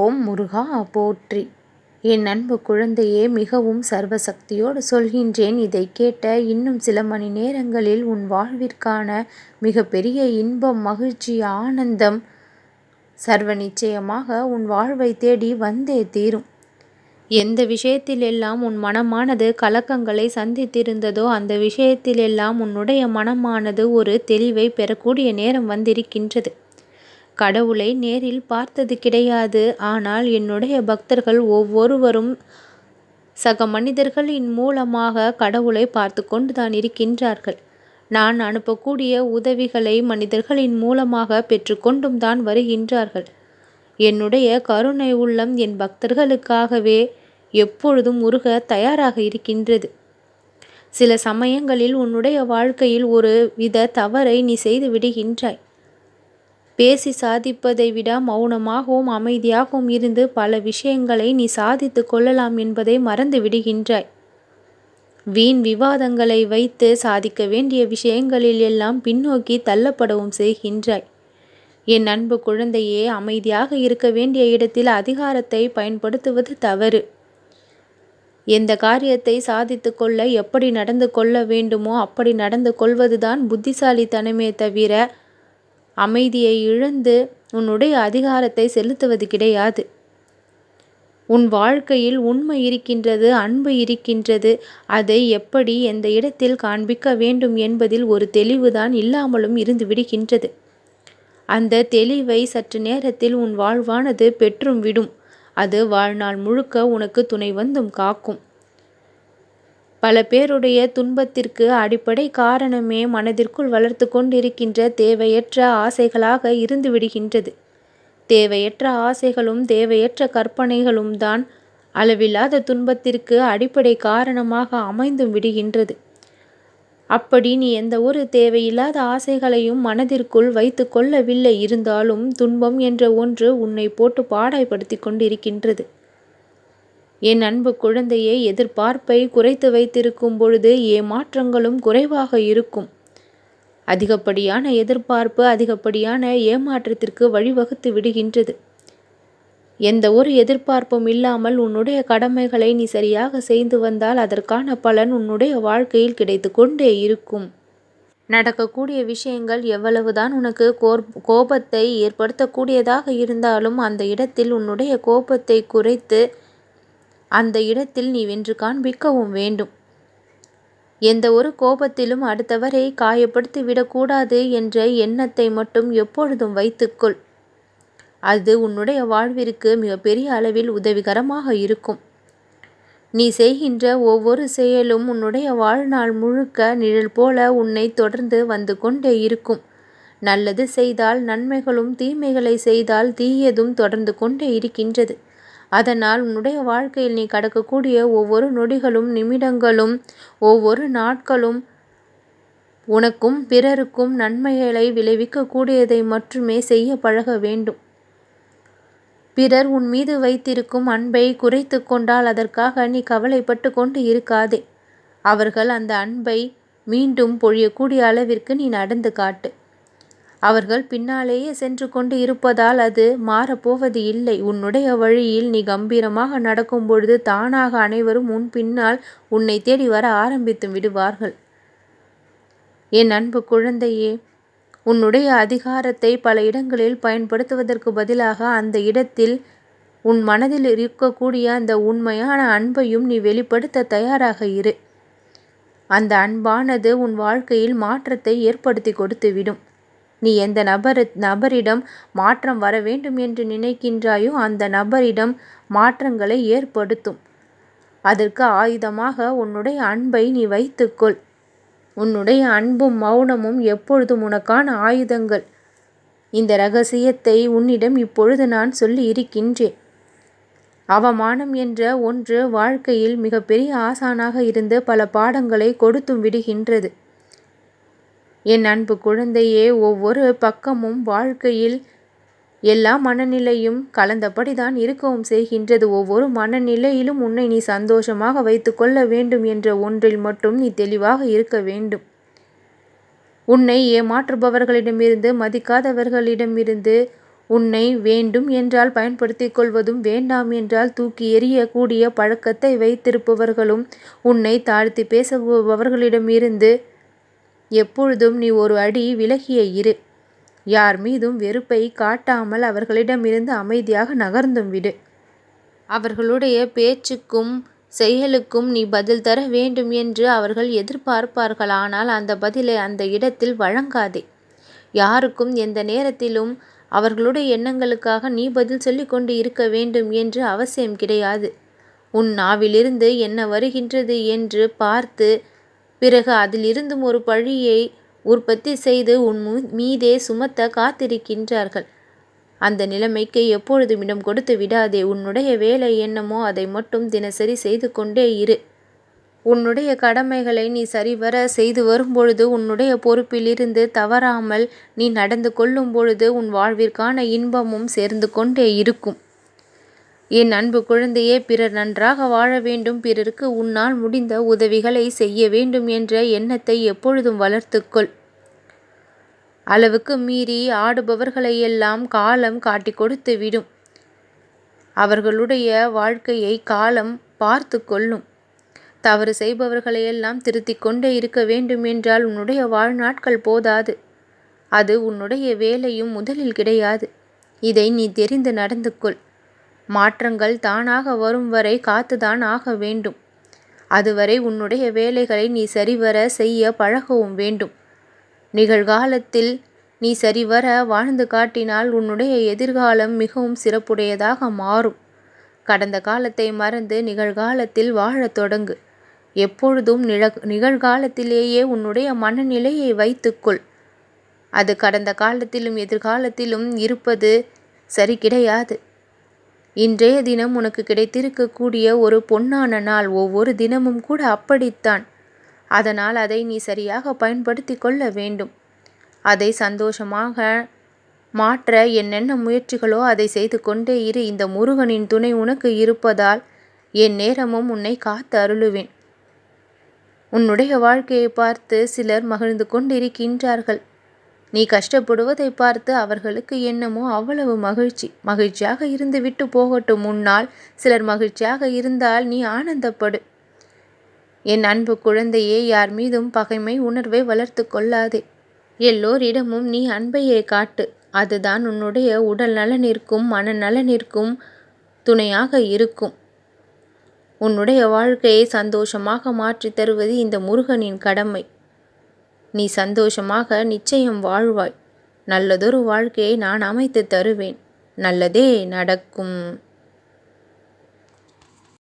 ஓம் முருகா போற்றி. என் அன்பு குழந்தையே மிகவும் சர்வசக்தியோடு சொல்கின்றேன் இதை கேட்ட இன்னும் சில மணி நேரங்களில் உன் வாழ்விற்கான மிகப்பெரிய இன்பம் மகிழ்ச்சி ஆனந்தம் சர்வ நிச்சயமாக உன் வாழ்வை தேடி வந்தே தீரும். எந்த விஷயத்திலெல்லாம் உன் மனமானது கலக்கங்களை சந்தித்திருந்ததோ அந்த விஷயத்திலெல்லாம் உன்னுடைய மனமானது ஒரு தெளிவை பெறக்கூடிய நேரம் வந்திருக்கின்றது. கடவுளை நேரில் பார்த்தது கிடையாது. ஆனால் என்னுடைய பக்தர்கள் ஒவ்வொருவரும் சக மனிதர்களின் மூலமாக கடவுளை பார்த்து கொண்டு தான் இருக்கின்றார்கள். நான் அனுப்பக்கூடிய உதவிகளை மனிதர்களின் மூலமாக பெற்றுக்கொண்டும் தான் வருகின்றார்கள். என்னுடைய கருணை உள்ளம் என் பக்தர்களுக்காகவே எப்பொழுதும் உருக தயாராக இருக்கின்றது. சில சமயங்களில் உன்னுடைய வாழ்க்கையில் ஒரு வித தவறை நீ செய்து விடுகின்றாய். பேசி சாதிப்பதை விட மௌனமாகவும் அமைதியாகவும் இருந்து பல விஷயங்களை நீ சாதித்து கொள்ளலாம் என்பதை மறந்து விடுகின்றாய். வீண் விவாதங்களை வைத்து சாதிக்க வேண்டிய விஷயங்களில் எல்லாம் பின்னோக்கி தள்ளப்படவும் செய்கின்றாய். என் அன்பு குழந்தையே அமைதியாக இருக்க வேண்டிய இடத்தில் அதிகாரத்தை பயன்படுத்துவது தவறு. எந்த காரியத்தை சாதித்து கொள்ள எப்படி நடந்து கொள்ள வேண்டுமோ அப்படி நடந்து கொள்வதுதான் புத்திசாலித்தனமே தவிர அமைதியை இழந்து உன்னுடைய அதிகாரத்தை செலுத்துவது கிடையாது. உன் வாழ்க்கையில் உண்மை இருக்கின்றது அன்பு இருக்கின்றது. அதை எப்படி எந்த இடத்தில் காண்பிக்க வேண்டும் என்பதில் ஒரு தெளிவுதான் இல்லாமலும் இருந்து விடுகின்றது. அந்த தெளிவை சற்று நேரத்தில் உன் வாழ்வானது பெற்றும் விடும். அது வாழ்நாள் முழுக்க உனக்கு துணை வந்தும் காக்கும். பல பேருடைய துன்பத்திற்கு அடிப்படை காரணமே மனதிற்குள் வளர்த்து கொண்டிருக்கின்ற தேவையற்ற ஆசைகளாக இருந்து விடுகின்றது. தேவையற்ற ஆசைகளும் தேவையற்ற கற்பனைகளும் தான் அளவில்லாத துன்பத்திற்கு அடிப்படை காரணமாக அமைந்தும் விடுகின்றது. அப்படி நீ எந்த ஒரு தேவையில்லாத ஆசைகளையும் மனதிற்குள் வைத்து கொள்ளவில்லை இருந்தாலும் துன்பம் என்ற ஒன்று உன்னை போட்டு பாடாய்படுத்தி கொண்டிருக்கின்றது. என் அன்பு குழந்தையை எதிர்பார்ப்பை குறைத்து வைத்திருக்கும் பொழுது ஏமாற்றங்களும் குறைவாக இருக்கும். அதிகப்படியான எதிர்பார்ப்பு அதிகப்படியான ஏமாற்றத்திற்கு வழிவகுத்து விடுகின்றது. எந்த ஒரு எதிர்பார்ப்பும் இல்லாமல் உன்னுடைய கடமைகளை நீ சரியாக செய்து வந்தால் அதற்கான பலன் உன்னுடைய வாழ்க்கையில் கிடைத்து கொண்டே இருக்கும். நடக்கக்கூடிய விஷயங்கள் எவ்வளவுதான் உனக்கு கோர் கோபத்தை ஏற்படுத்தக்கூடியதாக இருந்தாலும் அந்த இடத்தில் உன்னுடைய கோபத்தை குறைத்து அந்த இடத்தில் நீ வென்று காண்பிக்கவும் வேண்டும். எந்த ஒரு கோபத்திலும் அடுத்தவரை காயப்படுத்தி விடக்கூடாது என்ற எண்ணத்தை மட்டும் எப்பொழுதும் வைத்துக்கொள். அது உன்னுடைய வாழ்விற்கு மிகப்பெரிய அளவில் உதவிகரமாக இருக்கும். நீ செய்கின்ற ஒவ்வொரு செயலும் உன்னுடைய வாழ்நாள் முழுக்க நிழல் போல உன்னை தொடர்ந்து வந்து கொண்டே இருக்கும். நல்லது செய்தால் நன்மைகளும் தீமைகளை செய்தால் தீயதும் தொடர்ந்து கொண்டே இருக்கின்றது. அதனால் உன்னுடைய வாழ்க்கையில் நீ கடக்கக்கூடிய ஒவ்வொரு நொடிகளும் நிமிடங்களும் ஒவ்வொரு நாட்களும் உனக்கும் பிறருக்கும் நன்மைகளை விளைவிக்கக்கூடியதை மட்டுமே செய்ய பழக வேண்டும். பிறர் உன் மீது வைத்திருக்கும் அன்பை குறைத்து கொண்டால் அதற்காக நீ கவலைப்பட்டு கொண்டு இருக்காதே. அவர்கள் அந்த அன்பை மீண்டும் பொழியக்கூடிய அளவிற்கு நீ நடந்து காட்டு. அவர்கள் பின்னாலேயே சென்று கொண்டு இருப்பதால் அது மாறப்போவது இல்லை. உன்னுடைய வழியில் நீ கம்பீரமாக நடக்கும் பொழுது தானாக அனைவரும் உன் பின்னால் உன்னை தேடி வர ஆரம்பித்து விடுவார்கள். என் அன்பு குழந்தையே உன்னுடைய அதிகாரத்தை பல இடங்களில் பயன்படுத்துவதற்கு பதிலாக அந்த இடத்தில் உன் மனதில் இருக்கக்கூடிய அந்த உண்மையான அன்பையும் நீ வெளிப்படுத்த தயாராக இரு. அந்த அன்பானது உன் வாழ்க்கையில் மாற்றத்தை ஏற்படுத்தி கொடுத்துவிடும். நீ எந்த நபர் நபரிடம் மாற்றம் வர வேண்டும் என்று நினைக்கின்றாயோ அந்த நபரிடம் மாற்றங்களை ஏற்படுத்தும். அதற்கு ஆயுதமாக உன்னுடைய அன்பை நீ வைத்துக்கொள். உன்னுடைய அன்பும் மௌனமும் எப்பொழுதும் உனக்கான ஆயுதங்கள். இந்த ரகசியத்தை உன்னிடம் இப்பொழுது நான் சொல்லி இருக்கின்றேன். அவமானம் என்ற ஒன்று வாழ்க்கையில் மிகப்பெரிய ஆசானாக இருந்து பல பாடங்களை கொடுத்தும் விடுகின்றது. என் அன்பு குழந்தையே ஒவ்வொரு பக்கமும் வாழ்க்கையில் எல்லா மனநிலையும் கலந்தபடிதான் இருக்கவும் செய்கின்றது. ஒவ்வொரு மனநிலையிலும் உன்னை நீ சந்தோஷமாக வைத்துக்கொள்ள வேண்டும் என்ற ஒன்றில் மட்டும் நீ தெளிவாக இருக்க வேண்டும். உன்னை ஏமாற்றுபவர்களிடமிருந்து மதிக்காதவர்களிடமிருந்து உன்னை வேண்டும் என்றால் பயன்படுத்திக் கொள்வதும் வேண்டாம் என்றால் தூக்கி எறியக்கூடிய பழக்கத்தை வைத்திருப்பவர்களும் உன்னை தாழ்த்தி பேசுபவர்களிடமிருந்து எப்பொழுதும் நீ ஒரு அடி விலகிய இரு. யார் மீதும் வெறுப்பை காட்டாமல் அவர்களிடமிருந்து அமைதியாக நகர்ந்தும் விடு. அவர்களுடைய பேச்சுக்கும் செயலுக்கும் நீ பதில் தர வேண்டும் என்று அவர்கள் எதிர்பார்ப்பார்கள். ஆனால் அந்த பதிலை அந்த இடத்தில் வழங்காதே. யாருக்கும் எந்த நேரத்திலும் அவர்களுடைய எண்ணங்களுக்காக நீ பதில் சொல்லிக்கொண்டு இருக்க வேண்டும் என்று அவசியம் கிடையாது. உன் நாவிலிருந்து என்ன வருகின்றது என்று பார்த்து பிறகு அதிலிருந்தும் ஒரு பழியை உற்பத்தி செய்து உன் மீதே சுமத்த காத்திருக்கின்றார்கள். அந்த நிலைமைக்கு எப்பொழுதும் இடம் கொடுத்து விடாதே. உன்னுடைய வேலை என்னமோ அதை மட்டும் தினசரி செய்து கொண்டே இரு. உன்னுடைய கடமைகளை நீ சரிவர செய்து வரும்பொழுது உன்னுடைய பொறுப்பிலிருந்து தவறாமல் நீ நடந்து கொள்ளும் பொழுது உன் வாழ்விற்கான இன்பமும் சேர்ந்து கொண்டே இருக்கும். என் அன்பு குழந்தையே பிறர் நன்றாக வாழ வேண்டும். பிறருக்கு உன்னால் முடிந்த உதவிகளை செய்ய வேண்டும் என்ற எண்ணத்தை எப்பொழுதும் வளர்த்துக்கொள். அளவுக்கு மீறி ஆடுபவர்களையெல்லாம் காலம் காட்டி கொடுத்து விடும். அவர்களுடைய வாழ்க்கையை காலம் பார்த்து கொள்ளும். தவறு செய்பவர்களையெல்லாம் திருத்திக் கொண்டே இருக்க வேண்டும் என்றால் உன்னுடைய வாழ்நாட்கள் போதாது. அது உன்னுடைய வேலையும் முதலில் கிடையாது. இதை நீ தெரிந்து நடந்து கொள் மாற்றங்கள் தானாக வரும் வரை காத்துதான் ஆக வேண்டும். அதுவரை உன்னுடைய வேலைகளை நீ சரிவர செய்ய பழகவும் வேண்டும். நிகழ்காலத்தில் நீ சரிவர வாழ்ந்து காட்டினால் உன்னுடைய எதிர்காலம் மிகவும் சிறப்புடையதாக மாறும். கடந்த காலத்தை மறந்து நிகழ்காலத்தில் வாழத் தொடங்கு. எப்பொழுதும் நிழக் நிகழ்காலத்திலேயே உன்னுடைய மனநிலையை வைத்துக்கொள். அது கடந்த காலத்திலும் எதிர்காலத்திலும் இருப்பது சரி கிடையாது. இன்றைய தினம் உனக்கு கிடைத்திருக்கக்கூடிய ஒரு பொன்னான நாள் ஒவ்வொரு தினமும் கூட அப்படித்தான். அதனால் அதை நீ சரியாக பயன்படுத்தி கொள்ள வேண்டும். அதை சந்தோஷமாக மாற்ற என்னென்ன முயற்சிகளோ அதை செய்து கொண்டே இரு. இந்த முருகனின் துணை உனக்கு இருப்பதால் என் நேரமும் உன்னை காத்து அருளுவேன். உன்னுடைய வாழ்க்கையை பார்த்து சிலர் மகிழ்ந்து கொண்டிருக்கின்றார்கள். நீ கஷ்டப்படுவதை பார்த்து அவர்களுக்கு என்னமோ அவ்வளவு மகிழ்ச்சி. மகிழ்ச்சியாக இருந்து விட்டு போகட்டும். முன்னால் சிலர் மகிழ்ச்சியாக இருந்தால் நீ ஆனந்தப்படு. என் அன்பு குழந்தையே யார் மீதும் பகைமை உணர்வை வளர்த்து கொள்ளாதே. எல்லோரிடமும் நீ அன்பையே காட்டு. அதுதான் உன்னுடைய உடல் நலனிற்கும் மன நலனிற்கும் துணையாக இருக்கும். உன்னுடைய வாழ்க்கையை சந்தோஷமாக மாற்றித் தருவது இந்த முருகனின் கடமை. நீ சந்தோஷமாக நிச்சயம் வாழ்வாய். நல்லதொரு வாழ்க்கையை நான் அமைத்து தருவேன். நல்லதே நடக்கும்.